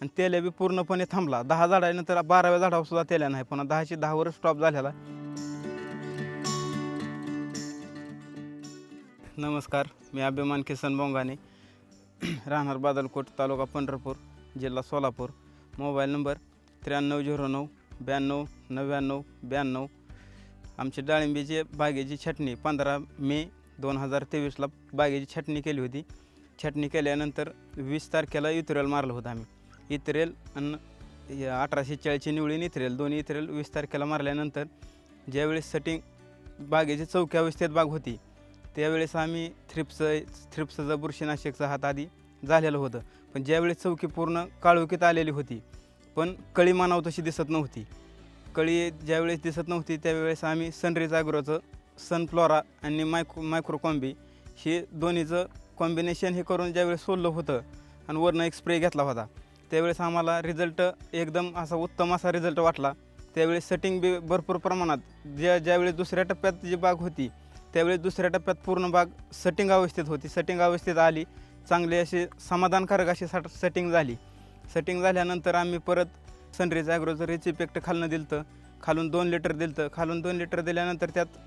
आणि तेल्या बी पूर्णपणे थांबला. दहा झाडानंतर बाराव्या झाडावर सुद्धा तेल्या नाही. पुन्हा दहाशे दहावर स्टॉप झालेला. नमस्कार. मी अभिमान किसन बोंगाने. राहणार बादलकोट तालुका पंढरपूर जिल्हा सोलापूर. मोबाईल नंबर त्र्याण्णव झिरो नऊ ब्याण्णव नव्याण्णव ब्याण्णव. आमची डाळिंबीची बागेची छटणी. पंधरा मे दोन हजार तेवीसला बागेची छटणी केली होती. छटणी केल्यानंतर वीस तारखेला इथरेल मारलं होतं आम्ही. इथरेल आणि अठराशे चाळीसची निवळीन इथरेल. दोन्ही इथरेल वीस तारखेला मारल्यानंतर ज्यावेळेस सटिंग बागेची चौक्या अवस्थेत बाग होती त्यावेळेस आम्ही थ्रिप्स थ्रिप्सचं बुरशीनाशकचं हात आधी झालेलं होतं. पण ज्यावेळेस चौकी पूर्ण काळोखीत आलेली होती पण कळी मानाव तशी दिसत नव्हती. कळी ज्यावेळेस दिसत नव्हती त्यावेळेस आम्ही सनरेज ॲग्रोचं सनफ्लोरा आणि मायक्रो मायक्रोकॉम्बी हे दोन्हीचं कॉम्बिनेशन हे करून ज्यावेळेस सोडलं होतं आणि वरनं एक स्प्रे घेतला होता. त्यावेळेस आम्हाला रिझल्ट एकदम असा उत्तम असा रिझल्ट वाटला. त्यावेळेस सेटिंग बी भरपूर प्रमाणात ज्या ज्यावेळेस दुसऱ्या टप्प्यात जी बाग होती त्यावेळेस दुसऱ्या टप्प्यात पूर्ण बाग सेटिंग अवस्थेत होती. सेटिंग अवस्थेत आली चांगली अशी समाधानकारक अशी सट सेटिंग झाली. सेटिंग झाल्यानंतर आम्ही परत सनरेज ॲग्रोचं रिच इफेक्ट खालनं दिलं खालून दोन लिटर दिलं खालून दोन लिटर दिल्यानंतर त्यात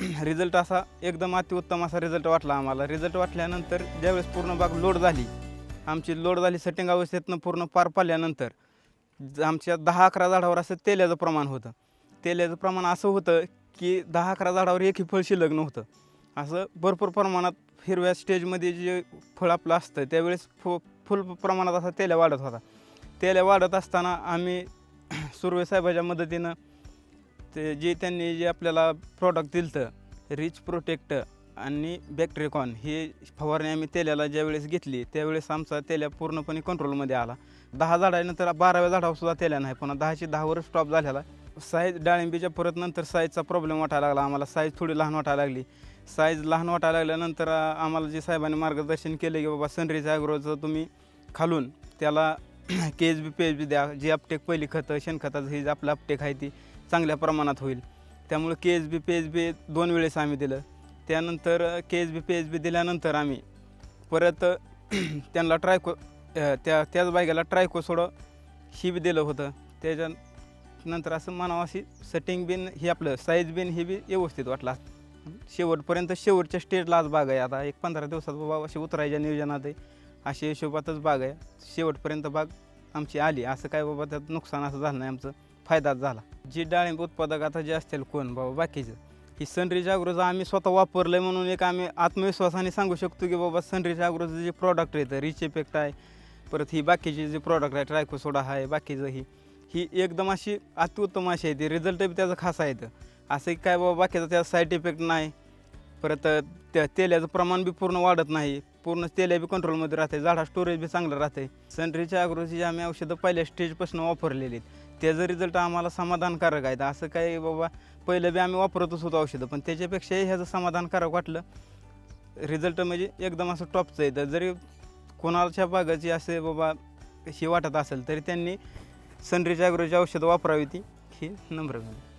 रिझल्ट असा एकदम अतिउत्तम असा रिझल्ट वाटला आम्हाला. रिझल्ट वाटल्यानंतर ज्यावेळेस पूर्ण बाग लोड झाली आमची लोड झाली सेटिंग अवस्थेतनं पूर्ण पार पाडल्यानंतर ज- आमच्या दहा अकरा झाडावर असं तेल्याचं प्रमाण होतं. तेल्याचं प्रमाण असं होतं की दहा अकरा झाडावर एकही फळ लग्न होतं असं भरपूर प्रमाणात हिरव्या स्टेजमध्ये जे फळ आपलं असतं त्यावेळेस फु फुल प्रमाणात असा तेल्या वाढत होता. तेल्या वाढत असताना आम्ही सुर्वे साहेबाच्या मदतीनं ते जे त्यांनी जे आपल्याला प्रॉडक्ट दिलं होतं रिच प्रोटेक्ट आणि बॅक्टेरिकॉन हे फवारणी आम्ही तेल्याला ज्यावेळेस घेतली त्यावेळेस आमचा तेल्या पूर्णपणे कंट्रोलमध्ये आला. दहा झाडानंतर बाराव्या झाडावरसुद्धा तेल्या नाही पुन्हा दहाशे दहावर स्टॉप झालेला साईज डाळिंबीच्या परत नंतर साईजचा प्रॉब्लेम वाटायला लागला आम्हाला साईज थोडी लहान वाटायला लागली. साईज लहान वाटायला लागल्यानंतर आम्हाला जे साहेबांनी मार्गदर्शन केलं की बाबा सनरीज ॲग्रोचं तुम्ही खालून त्याला K H B P H B द्या. जी अपटेक पहिली खतं शेणखताचं ही जे आपलं अपटेक आहे ती चांगल्या प्रमाणात होईल. त्यामुळे K H B P H B दोन वेळेस आम्ही दिलं. त्यानंतर K H B P H B दिल्यानंतर आम्ही परत त्यांना ट्रायको त्या त्याच बायकाला ट्रायको सोडं ही बी दिलं होतं. त्याच्यानंतर असं म्हणावं अशी सेटिंग बिन हे आपलं साईज बिन हे बी व्यवस्थित वाटला. शेवटपर्यंत शेवटच्या स्टेजला आज बाग आहे. आता एक पंधरा दिवसात बाबा अशी उतरायच्या नियोजनात आहे. अशा हिशोबातच बाग आहे. शेवटपर्यंत बाग आमची आली. असं काय बाबा त्यात नुकसान असं झालं नाही. आमचं फायदाच झाला. जी डाळिंब उत्पादक आता जे असतील कोण? बाबा बाकीचं. ही सनरीच्या अॅग्रोचं आम्ही स्वतः वापरलं आहे म्हणून एक आम्ही आत्मविश्वासाने सांगू शकतो की बाबा सनरीच्या अॅग्रोचं जे प्रॉडक्ट येतं रिच इफेक्ट आहे. परत ही बाकीचे जे प्रॉडक्ट आहे ट्रायकोसोडा आहे बाकीचं ही ही एकदम अशी अतिउत्तम अशी आहे. ती रिझल्ट बी त्याचं खास आहे असं काय बाबा बाकीचा त्याचा साईड इफेक्ट नाही. परत त्या तेल्याचं प्रमाण बी पूर्ण वाढत नाही. पूर्ण तेलाबी बी कंट्रोलमध्ये राहते झाडा स्टोरेज बी चांगलं राहते सनरीच्या अग्रोजी आम्ही औषधं पहिल्या स्टेजपासून वापरलेली आहेत त्याचं रिझल्ट आम्हाला समाधानकारक आहे असं काही बाबा पहिलं बी आम्ही वापरतच होतो औषधं पण त्याच्यापेक्षाही ह्याचं समाधानकारक वाटलं. रिझल्ट म्हणजे एकदम असं टॉपचं येतं जरी कोणाच्या बागाची असे बाबा हे वाटत असेल तरी त्यांनी सनरीच्या अग्रोची औषधं वापरावी ती. ही नम्र झाली